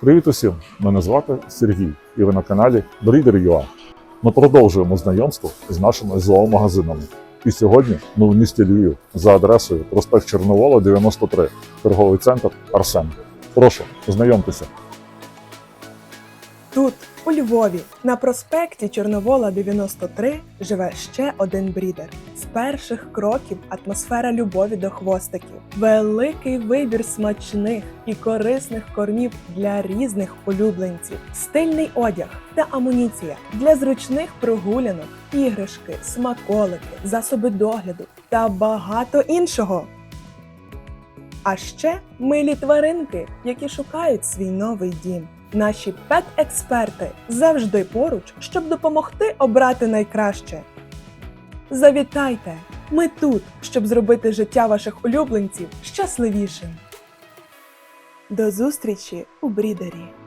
Привіт усім! Мене звати Сергій, і ви на каналі Breeder.ua. Ми продовжуємо знайомство з нашими зоомагазинами. І сьогодні ми в місті Львів за адресою проспект Чорновола, 93, торговий центр Арсен. Прошу, знайомтеся. Тут, у Львові, на проспекті Чорновола 93 живе ще один брідер. З перших кроків атмосфера любові до хвостиків, великий вибір смачних і корисних кормів для різних улюбленців, стильний одяг та амуніція для зручних прогулянок, іграшки, смаколики, засоби догляду та багато іншого. А ще милі тваринки, які шукають свій новий дім. Наші пет-експерти завжди поруч, щоб допомогти обрати найкраще. Завітайте! Ми тут, щоб зробити життя ваших улюбленців щасливішим. До зустрічі у брідері!